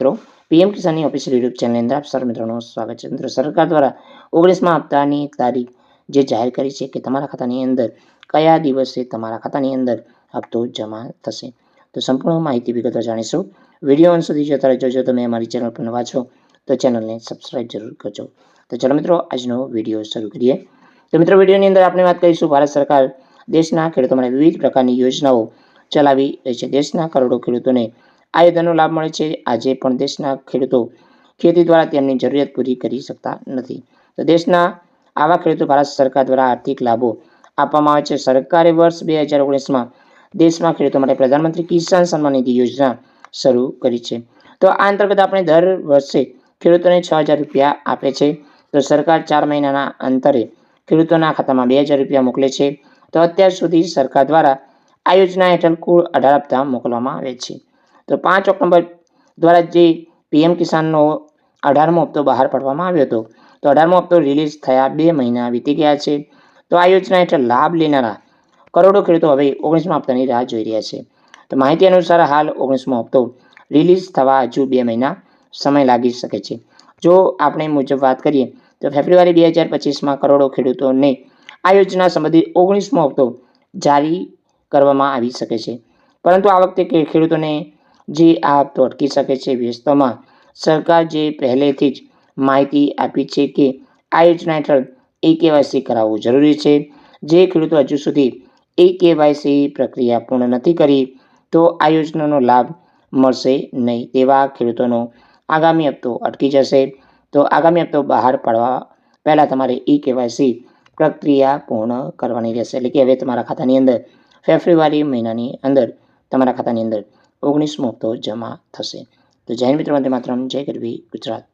મિત્રો, PM કિસાનની official YouTube ચેનલની અંદર આપ સર મિત્રોનું સ્વાગત છે. મિત્રો, સરકાર દ્વારા ઓગણીસમાં હપ્તાની તારીખ જે જાહેર કરી છે કે તમારા ખાતાની અંદર કયા દિવસે તમારા ખાતાની અંદર હપ્તો જમા થશે? તો સંપૂર્ણ માહિતી વિગતો જાણીશું. વીડિયો અંત સુધી જોતા રહેજો. જો તમે અમારી ચેનલ પર નવા છો, તો ચેનલને સબસ્ક્રાઇબ જરૂર કરજો. તો ચલો મિત્રો, આજનો વીડિયો શરૂ કરીએ. તો મિત્રો, વિડીયોની અંદર આપણે વાત કરીશું ભારત સરકાર દેશના ખેડૂતો માટે વિવિધ પ્રકારની યોજનાઓ ચલાવી રહી છે. દેશના કરોડો ખેડૂતોને આ લાભ મળે છે. આજે પણ દેશના ખેડૂતો ખેતી દ્વારા તેમની જરૂરિયાત પૂરી કરી શકતા નથી. તો દેશના આવા ખેડૂતો ભારત સરકાર દ્વારા આર્થિક લાભો આપવામાં આવે છે. સરકારે વર્ષ બે હજાર ઓગણીસમાં દેશમાં ખેડૂતો માટે પ્રધાનમંત્રી કિસાન સન્માન નિધિ યોજના શરૂ કરી છે. તો આ અંતર્ગત આપણે દર વર્ષે ખેડૂતોને છ હજાર રૂપિયા આપે છે. તો સરકાર ચાર મહિનાના અંતરે ખેડૂતોના ખાતામાં બે હજાર રૂપિયા મોકલે છે. તો અત્યાર સુધી સરકાર દ્વારા આ યોજના હેઠળ કુલ અઢાર હપ્તા મોકલવામાં આવે છે. તો પાંચ ઓક્ટોબર દ્વારા જે પીએમ કિસાનનો અઢારમો હપ્તો બહાર પાડવામાં આવ્યો હતો, તો અઢારમો હપ્તો રિલીઝ થયા બે મહિના વીતી ગયા છે. તો આ યોજના હેઠળ લાભ લેનારા કરોડો ખેડૂતો હવે ઓગણીસમા હપ્તાની રાહ જોઈ રહ્યા છે. તો માહિતી અનુસાર હાલ ઓગણીસમો હપ્તો રિલીઝ થવા હજુ બે મહિના સમય લાગી શકે છે. જો આપણે મુજબ વાત કરીએ, તો ફેબ્રુઆરી બે હજાર પચીસમાં કરોડો ખેડૂતોને આ યોજના સંબંધિત ઓગણીસમો હપ્તો જારી કરવામાં આવી શકે છે. પરંતુ આ વખતે ખેડૂતોને જે આ હપ્તો અટકી શકે છે વ્યસ્તોમાં. સરકાર જે પહેલેથી જ માહિતી આપી છે કે આ યોજના હેઠળ એ કેવાયસી કરાવવું જરૂરી છે. જે ખેડૂતો હજુ સુધી એ કેવાયસી પ્રક્રિયા પૂર્ણ નથી કરી, તો આ યોજનાનો લાભ મળશે નહીં તેવા ખેડૂતોનો આગામી હપ્તો અટકી જશે. તો આગામી હપ્તો બહાર પાડવા પહેલાં તમારે ઈ કેવાયસી પ્રક્રિયા પૂર્ણ કરવાની રહેશે. એટલે કે હવે તમારા ખાતાની અંદર, ફેબ્રુઆરી મહિનાની અંદર તમારા ખાતાની અંદર ઓગણીસમો હપ્તો જમા થશે. તો જૈન મિત્રો માટે માત્ર જય ગરવી ગુજરાત.